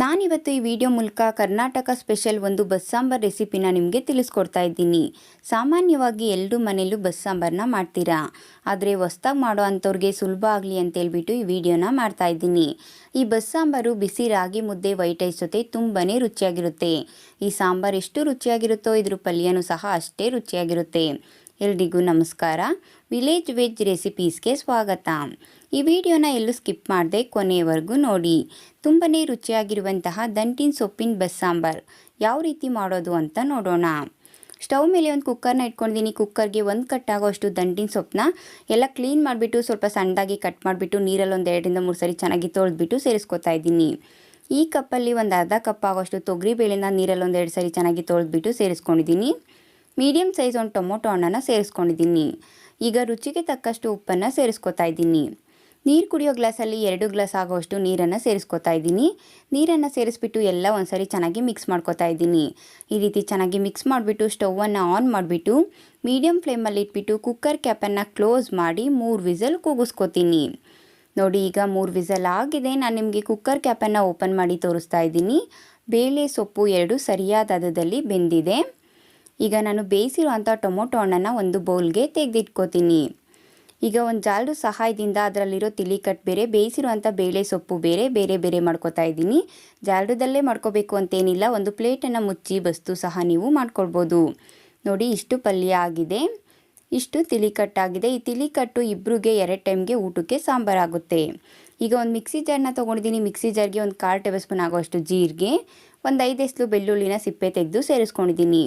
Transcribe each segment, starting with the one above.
ನಾನಿವತ್ತು ಈ ವಿಡಿಯೋ ಮೂಲಕ ಕರ್ನಾಟಕ ಸ್ಪೆಷಲ್ ಒಂದು ಬಸ್ ಸಾಂಬಾರ್ ರೆಸಿಪಿನ ನಿಮಗೆ ತಿಳಿಸ್ಕೊಡ್ತಾ ಇದ್ದೀನಿ. ಸಾಮಾನ್ಯವಾಗಿ ಎಲ್ಲರೂ ಮನೆಯಲ್ಲೂ ಬಸ್ ಸಾಂಬಾರನ್ನ ಮಾಡ್ತೀರಾ? ಆದರೆ ಹೊಸ್ದಾಗಿ ಮಾಡೋ ಅಂಥವ್ರಿಗೆ ಸುಲಭ ಆಗಲಿ ಅಂತೇಳ್ಬಿಟ್ಟು ಈ ವಿಡಿಯೋನ ಮಾಡ್ತಾ ಇದ್ದೀನಿ. ಈ ಬಸ್ ಸಾಂಬಾರು ಬಿಸಿ ರಾಗಿ ಮುದ್ದೆ ವೈಟ್ ರೈಸ್ ಜೊತೆ ತುಂಬಾ ರುಚಿಯಾಗಿರುತ್ತೆ. ಈ ಸಾಂಬಾರು ಎಷ್ಟು ರುಚಿಯಾಗಿರುತ್ತೋ ಇದ್ರ ಪಲ್ಯನೂ ಸಹ ಅಷ್ಟೇ ರುಚಿಯಾಗಿರುತ್ತೆ. ಎಲ್ರಿಗೂ ನಮಸ್ಕಾರ. ವಿಲೇಜ್ ವೆಜ್ ರೆಸಿಪೀಸ್ಗೆ ಸ್ವಾಗತ. ಈ ವಿಡಿಯೋನ ಎಲ್ಲೂ ಸ್ಕಿಪ್ ಮಾಡದೆ ಕೊನೆಯವರೆಗೂ ನೋಡಿ. ತುಂಬಾ ರುಚಿಯಾಗಿರುವಂತಹ ದಂಟಿನ ಸೊಪ್ಪಿನ ಬಸ್ಸಾಂಬಾರ್ ಯಾವ ರೀತಿ ಮಾಡೋದು ಅಂತ ನೋಡೋಣ. ಸ್ಟವ್ ಮೇಲೆ ಒಂದು ಕುಕ್ಕರ್ನ ಇಟ್ಕೊಂಡಿದ್ದೀನಿ. ಕುಕ್ಕರ್ಗೆ ಒಂದು ಕಟ್ ಆಗೋಷ್ಟು ದಂಟಿನ ಸೊಪ್ಪನ್ನ ಎಲ್ಲ ಕ್ಲೀನ್ ಮಾಡಿಬಿಟ್ಟು ಸ್ವಲ್ಪ ಸಣ್ಣದಾಗಿ ಕಟ್ ಮಾಡಿಬಿಟ್ಟು ನೀರಲ್ಲಿ ಒಂದು ಎರಡರಿಂದ ಮೂರು ಸರಿ ಚೆನ್ನಾಗಿ ತೊಳೆದ್ಬಿಟ್ಟು ಸೇರಿಸ್ಕೊತಾ ಇದ್ದೀನಿ. ಈ ಕಪ್ಪಲ್ಲಿ ಒಂದು ಅರ್ಧ ಕಪ್ ಆಗೋಷ್ಟು ತೊಗರಿ ಬೇಳೆನ ನೀರಲ್ಲಿ ಒಂದು ಎರಡು ಸರಿ ಚೆನ್ನಾಗಿ ತೊಳೆದ್ಬಿಟ್ಟು ಸೇರಿಸ್ಕೊಂಡಿದ್ದೀನಿ. ಮೀಡಿಯಮ್ ಸೈಜ್ ಒಂದು ಟೊಮೊಟೊ ಹಣ್ಣನ್ನು ಸೇರಿಸ್ಕೊಂಡಿದ್ದೀನಿ. ಈಗ ರುಚಿಗೆ ತಕ್ಕಷ್ಟು ಉಪ್ಪನ್ನು ಸೇರಿಸ್ಕೊತಾ ಇದ್ದೀನಿ. ನೀರು ಕುಡಿಯೋ ಗ್ಲಾಸಲ್ಲಿ ಎರಡು ಗ್ಲಾಸ್ ಆಗೋಷ್ಟು ನೀರನ್ನು ಸೇರಿಸ್ಕೊತಾ ಇದ್ದೀನಿ. ನೀರನ್ನು ಸೇರಿಸ್ಬಿಟ್ಟು ಎಲ್ಲ ಒಂದ್ಸರಿ ಚೆನ್ನಾಗಿ ಮಿಕ್ಸ್ ಮಾಡ್ಕೊತಾ ಇದ್ದೀನಿ. ಈ ರೀತಿ ಚೆನ್ನಾಗಿ ಮಿಕ್ಸ್ ಮಾಡಿಬಿಟ್ಟು ಸ್ಟೌವನ್ನು ಆನ್ ಮಾಡಿಬಿಟ್ಟು ಮೀಡಿಯಮ್ ಫ್ಲೇಮಲ್ಲಿ ಇಟ್ಬಿಟ್ಟು ಕುಕ್ಕರ್ ಕ್ಯಾಪನ್ನು ಕ್ಲೋಸ್ ಮಾಡಿ ಮೂರು ವಿಸಲ್ ಕೂಗಿಸ್ಕೊತೀನಿ. ನೋಡಿ, ಈಗ ಮೂರು ವಿಸಲ್ ಆಗಿದೆ. ನಾನು ನಿಮಗೆ ಕುಕ್ಕರ್ ಕ್ಯಾಪನ್ನು ಓಪನ್ ಮಾಡಿ ತೋರಿಸ್ತಾ ಇದ್ದೀನಿ. ಬೇಳೆ ಸೊಪ್ಪು ಎರಡು ಸರಿಯಾದ ಹದದಲ್ಲಿ ಬೆಂದಿದೆ. ಈಗ ನಾನು ಬೇಯಿಸಿರುವಂಥ ಟೊಮೊಟೊ ಹಣ್ಣನ್ನು ಒಂದು ಬೌಲ್ಗೆ ತೆಗೆದಿಟ್ಕೋತೀನಿ. ಈಗ ಒಂದು ಜಾಲದ ಸಹಾಯದಿಂದ ಅದರಲ್ಲಿರೋ ತಿಳಿ ಕಟ್ ಬೇರೆ, ಬೇಯಿಸಿರುವಂಥ ಬೇಳೆ ಸೊಪ್ಪು ಬೇರೆ ಬೇರೆ ಬೇರೆ ಮಾಡ್ಕೋತಾ ಇದ್ದೀನಿ. ಜಾಲದಲ್ಲೇ ಮಾಡ್ಕೋಬೇಕು ಅಂತೇನಿಲ್ಲ, ಒಂದು ಪ್ಲೇಟನ್ನು ಮುಚ್ಚಿ ಬಸ್ತು ಸಹ ನೀವು ಮಾಡ್ಕೊಳ್ಬೋದು. ನೋಡಿ, ಇಷ್ಟು ಪಲ್ಯ ಆಗಿದೆ. ಇಷ್ಟು ತಿಳಿ ಕಟ್ಟಾಗಿದೆ ಈ ತಿಳಿ ಕಟ್ಟು ಇಬ್ಬರಿಗೆ ಎರಡು ಟೈಮ್ಗೆ ಊಟಕ್ಕೆ ಸಾಂಬಾರಾಗುತ್ತೆ ಈಗ ಒಂದು ಮಿಕ್ಸಿ ಜಾರ್ನ ತೊಗೊಂಡಿದ್ದೀನಿ. ಮಿಕ್ಸಿ ಜಾರ್ಗೆ ಒಂದು ಕಾಲು ಟೇಬಲ್ ಸ್ಪೂನ್ ಆಗೋಷ್ಟು ಜೀರಿಗೆ, ಒಂದು ಐದು ಎಸ್ಲು ಬೆಳ್ಳುಳ್ಳಿನ ಸಿಪ್ಪೆ ತೆಗೆದು ಸೇರಿಸ್ಕೊಂಡಿದ್ದೀನಿ.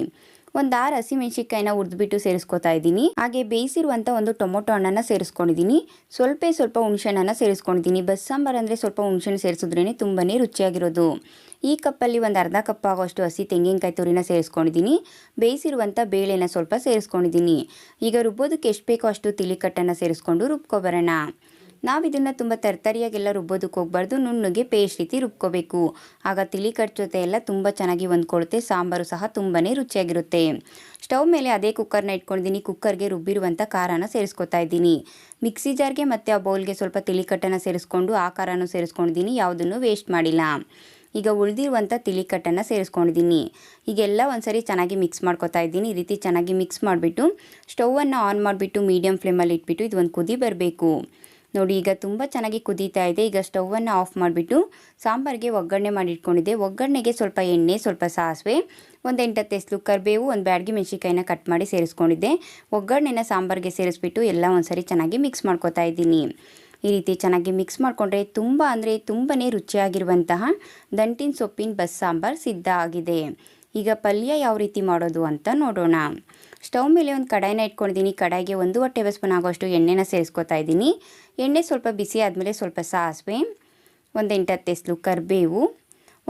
ಒಂದು ಆರು ಹಸಿಮೆಣ್ಸಿಕಾಯಿನ ಹುರಿದ್ಬಿಟ್ಟು ಸೇರಿಸ್ಕೊತಾ ಇದ್ದೀನಿ. ಹಾಗೆ ಬೇಯಿಸಿರುವಂಥ ಒಂದು ಟೊಮೊಟೊ ಹಣ್ಣನ್ನು ಸೇರಿಸ್ಕೊಂಡಿದ್ದೀನಿ. ಸ್ವಲ್ಪ ಸ್ವಲ್ಪ ಹುಣಸೆಹಣ್ಣನ್ನು ಸೇರಿಸ್ಕೊಂಡಿದ್ದೀನಿ. ಬಸ್ ಅಂದ್ರೆ ಅಂದರೆ ಸ್ವಲ್ಪ ಹುಣಸೆಹಣ್ಣು ಸೇರಿಸಿದ್ರೇನೆ ತುಂಬಾ ರುಚಿಯಾಗಿರೋದು. ಈ ಕಪ್ಪಲ್ಲಿ ಒಂದು ಅರ್ಧ ಕಪ್ ಆಗೋಷ್ಟು ಹಸಿ ತೆಂಗಿನಕಾಯಿ ತುರಿನ ಸೇರಿಸ್ಕೊಂಡಿದ್ದೀನಿ. ಬೇಯಿಸಿರುವಂಥ ಬೇಳೆನ ಸ್ವಲ್ಪ ಸೇರಿಸ್ಕೊಂಡಿದ್ದೀನಿ. ಈಗ ರುಬ್ಬೋದಕ್ಕೆ ಎಷ್ಟು ಬೇಕೋ ಅಷ್ಟು ತಿಳಿಕಟ್ಟನ್ನು ಸೇರಿಸ್ಕೊಂಡು ರುಬ್ಕೊಬರೋಣ ನಾವು ಇದನ್ನು ತುಂಬ ತರ್ತರಿಯಾಗೆಲ್ಲ ರುಬ್ಬೋದಕ್ಕೆ ಹೋಗ್ಬಾರ್ದು, ನುಣ್ಣಗೆ ಪೇಸ್ಟ್ ರೀತಿ ರುಬ್ಕೋಬೇಕು. ಆಗ ತಿಳಿ ಕಟ್ ಜೊತೆ ಎಲ್ಲ ತುಂಬ ಚೆನ್ನಾಗಿ ಹೊಂದ್ಕೊಳುತ್ತೆ, ಸಾಂಬಾರು ಸಹ ತುಂಬಾ ರುಚಿಯಾಗಿರುತ್ತೆ. ಸ್ಟವ್ ಮೇಲೆ ಅದೇ ಕುಕ್ಕರ್ನ ಇಟ್ಕೊಂಡಿದ್ದೀನಿ ಕುಕ್ಕರ್ಗೆ ರುಬ್ಬಿರುವಂಥ ಖಾರನ ಸೇರಿಸ್ಕೊತಾ ಇದ್ದೀನಿ. ಮಿಕ್ಸಿ ಜಾರ್ಗೆ ಮತ್ತು ಆ ಬೌಲ್ಗೆ ಸ್ವಲ್ಪ ತಿಳಿಕಟ್ಟನ್ನು ಸೇರಿಸ್ಕೊಂಡು ಆ ಖಾರನೂ ಸೇರಿಸ್ಕೊಂಡಿದ್ದೀನಿ, ಯಾವುದನ್ನು ವೇಸ್ಟ್ ಮಾಡಿಲ್ಲ. ಈಗ ಉಳಿದಿರುವಂಥ ತಿಳಿಕಟ್ಟನ್ನು ಸೇರಿಸ್ಕೊಂಡಿದ್ದೀನಿ. ಈಗೆಲ್ಲ ಒಂದ್ಸರಿ ಚೆನ್ನಾಗಿ ಮಿಕ್ಸ್ ಮಾಡ್ಕೊತಾ ಇದ್ದೀನಿ, ಈ ರೀತಿ ಚೆನ್ನಾಗಿ ಮಿಕ್ಸ್ ಮಾಡಿಬಿಟ್ಟು ಸ್ಟೌವನ್ನು ಆನ್ ಮಾಡಿಬಿಟ್ಟು ಮೀಡಿಯಮ್ ಫ್ಲೇಮಲ್ಲಿ ಇಟ್ಬಿಟ್ಟು ಇದು ಒಂದು ಕುದಿ ಬರಬೇಕು. ನೋಡಿ, ಈಗ ತುಂಬ ಚೆನ್ನಾಗಿ ಕುದೀತಾ ಇದೆ. ಈಗ ಸ್ಟೌವನ್ನು ಆಫ್ ಮಾಡಿಬಿಟ್ಟು ಸಾಂಬಾರಿಗೆ ಒಗ್ಗರಣೆ ಮಾಡಿಟ್ಕೊಂಡಿದ್ದೆ ಒಗ್ಗರಣೆಗೆ ಸ್ವಲ್ಪ ಎಣ್ಣೆ, ಸ್ವಲ್ಪ ಸಾಸಿವೆ ಒಂದು ಎಂಟತ್ತು ಎಸ್ಲು ಕರಿಬೇವು, ಒಂದು ಬ್ಯಾಡ್ಗೆ ಮೆಣಸಿಕಾಯಿನ ಕಟ್ ಮಾಡಿ ಸೇರಿಸ್ಕೊಂಡಿದ್ದೆ. ಒಗ್ಗರಣೆನ ಸಾಂಬಾರಿಗೆ ಸೇರಿಸ್ಬಿಟ್ಟು ಎಲ್ಲ ಒಂದ್ಸರಿ ಚೆನ್ನಾಗಿ ಮಿಕ್ಸ್ ಮಾಡ್ಕೊತಾ ಇದ್ದೀನಿ. ಈ ರೀತಿ ಚೆನ್ನಾಗಿ ಮಿಕ್ಸ್ ಮಾಡಿಕೊಂಡ್ರೆ ತುಂಬ ಅಂದರೆ ತುಂಬಾ ರುಚಿಯಾಗಿರುವಂತಹ ದಂಟಿನ ಸೊಪ್ಪಿನ ಬಸ್ ಸಾಂಬಾರು ಸಿದ್ಧ ಆಗಿದೆ. ಈಗ ಪಲ್ಯ ಯಾವ ರೀತಿ ಮಾಡೋದು ಅಂತ ನೋಡೋಣ. ಸ್ಟವ್ ಮೇಲೆ ಒಂದು ಕಡಾಯಿನ ಇಟ್ಕೊಂಡಿದ್ದೀನಿ. ಕಡಾಯಿಗೆ ಒಂದೂವರೆ ಟೇಬಲ್ ಸ್ಪೂನ್ ಆಗೋಷ್ಟು ಎಣ್ಣೆನ ಸೇರಿಸ್ಕೊತಾ ಇದ್ದೀನಿ. ಎಣ್ಣೆ ಸ್ವಲ್ಪ ಬಿಸಿ ಆದಮೇಲೆ ಸ್ವಲ್ಪ ಸಾಸಿವೆ, ಒಂದು ಎಂಟತ್ತು ಎಸ್ಲು ಕರಿಬೇವು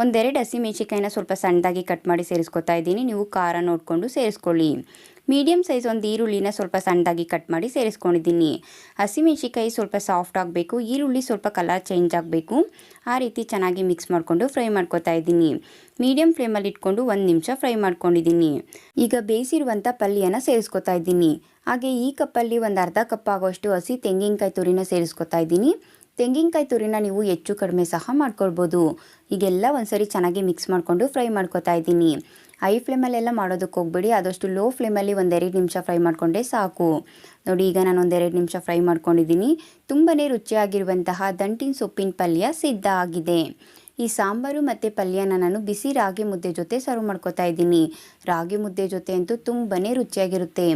ಒಂದೆರಡು ಹಸಿಮೆಣಸಿಕಾಯಿನ ಸ್ವಲ್ಪ ಸಣ್ಣದಾಗಿ ಕಟ್ ಮಾಡಿ ಸೇರಿಸ್ಕೊತಾ ಇದ್ದೀನಿ. ನೀವು ಖಾರ ನೋಡಿಕೊಂಡು ಸೇರಿಸ್ಕೊಳ್ಳಿ. ಮೀಡಿಯಮ್ ಸೈಜ್ ಒಂದು ಈರುಳ್ಳಿನ ಸ್ವಲ್ಪ ಸಣ್ಣದಾಗಿ ಕಟ್ ಮಾಡಿ ಸೇರಿಸ್ಕೊಂಡಿದ್ದೀನಿ. ಹಸಿಮೆಣ್ಸಿಕಾಯಿ ಸ್ವಲ್ಪ ಸಾಫ್ಟ್ ಆಗಬೇಕು, ಈರುಳ್ಳಿ ಸ್ವಲ್ಪ ಕಲರ್ ಚೇಂಜ್ ಆಗಬೇಕು. ಆ ರೀತಿ ಚೆನ್ನಾಗಿ ಮಿಕ್ಸ್ ಮಾಡಿಕೊಂಡು ಫ್ರೈ ಮಾಡ್ಕೊತಾ ಇದ್ದೀನಿ. ಮೀಡಿಯಮ್ ಫ್ಲೇಮಲ್ಲಿ ಇಟ್ಕೊಂಡು ಒಂದು ನಿಮಿಷ ಫ್ರೈ ಮಾಡ್ಕೊಂಡಿದ್ದೀನಿ. ಈಗ ಬೇಯಿಸಿರುವಂಥ ಪಲ್ಯನ ಸೇರಿಸ್ಕೊತಾ ಇದ್ದೀನಿ. ಹಾಗೆ ಈ ಕಪ್ಪಲ್ಲಿ ಒಂದು ಅರ್ಧ ಕಪ್ ಆಗೋಷ್ಟು ಹಸಿ ತೆಂಗಿನಕಾಯಿ ತುರಿನ ಸೇರಿಸ್ಕೊತಾ ಇದ್ದೀನಿ. ತೆಂಗಿನಕಾಯಿ ತುರಿನ ನೀವು ಹೆಚ್ಚು ಕಡಿಮೆ ಸಹ ಮಾಡ್ಕೊಳ್ಬೋದು. ಈಗೆಲ್ಲ ಒಂದ್ಸರಿ ಚೆನ್ನಾಗಿ ಮಿಕ್ಸ್ ಮಾಡಿಕೊಂಡು ಫ್ರೈ ಮಾಡ್ಕೊತಾ ಇದ್ದೀನಿ. ಹೈ ಫ್ಲೇಮಲ್ಲೆಲ್ಲ ಮಾಡೋದಕ್ಕೆ ಹೋಗ್ಬೇಡಿ. ಆದಷ್ಟು ಲೋ ಫ್ಲೇಮಲ್ಲಿ ಒಂದೆರಡು ನಿಮಿಷ ಫ್ರೈ ಮಾಡಿಕೊಂಡೆ ಸಾಕು. ನೋಡಿ, ಈಗ ನಾನು ಒಂದೆರಡು ನಿಮಿಷ ಫ್ರೈ ಮಾಡ್ಕೊಂಡಿದ್ದೀನಿ. ತುಂಬಾ ರುಚಿಯಾಗಿರುವಂತಹ ದಂಟಿನ ಸೊಪ್ಪಿನ ಪಲ್ಯ ಸಿದ್ಧ ಆಗಿದೆ. ಈ ಸಾಂಬಾರು ಮತ್ತು ಪಲ್ಯನ ನಾನು ಬಿಸಿ ರಾಗಿ ಮುದ್ದೆ ಜೊತೆ ಸರ್ವ್ ಮಾಡ್ಕೋತಾ ಇದ್ದೀನಿ. ರಾಗಿ ಮುದ್ದೆ ಜೊತೆ ಅಂತೂ ತುಂಬಾ ರುಚಿಯಾಗಿರುತ್ತೆ.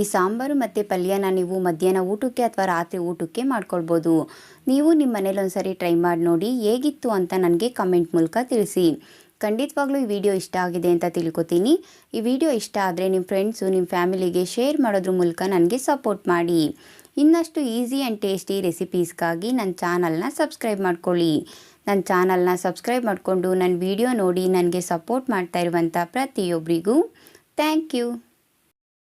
ಈ ಸಾಂಬಾರು ಮತ್ತು ಪಲ್ಯನ ನೀವು ಮಧ್ಯಾಹ್ನ ಊಟಕ್ಕೆ ಅಥವಾ ರಾತ್ರಿ ಊಟಕ್ಕೆ ಮಾಡ್ಕೊಳ್ಬೋದು. ನೀವು ನಿಮ್ಮ ಮನೇಲಿ ಒಂದ್ಸರಿ ಟ್ರೈ ಮಾಡಿ ನೋಡಿ ಹೇಗಿತ್ತು ಅಂತ ನನಗೆ ಕಮೆಂಟ್ ಮೂಲಕ ತಿಳಿಸಿ. ಖಂಡಿತವಾಗ್ಲೂ ಈ ವಿಡಿಯೋ ಇಷ್ಟ ಆಗಿದೆ ಅಂತ ತಿಳ್ಕೊತೀನಿ. ಈ ವಿಡಿಯೋ ಇಷ್ಟ ಆದರೆ ನಿಮ್ಮ ಫ್ರೆಂಡ್ಸು ನಿಮ್ಮ ಫ್ಯಾಮಿಲಿಗೆ ಶೇರ್ ಮಾಡೋದ್ರ ಮೂಲಕ ನನಗೆ ಸಪೋರ್ಟ್ ಮಾಡಿ. ಇನ್ನಷ್ಟು ಈಸಿ ಆ್ಯಂಡ್ ಟೇಸ್ಟಿ ರೆಸಿಪೀಸ್ಗಾಗಿ ನನ್ನ ಚಾನಲ್ನ ಸಬ್ಸ್ಕ್ರೈಬ್ ಮಾಡ್ಕೊಳ್ಳಿ. ನನ್ನ ಚಾನಲ್ನ ಸಬ್ಸ್ಕ್ರೈಬ್ ಮಾಡಿಕೊಂಡು ನನ್ನ ವಿಡಿಯೋ ನೋಡಿ ನನಗೆ ಸಪೋರ್ಟ್ ಮಾಡ್ತಾ ಇರುವಂಥ ಪ್ರತಿಯೊಬ್ಬರಿಗೂ ಥ್ಯಾಂಕ್ ಯು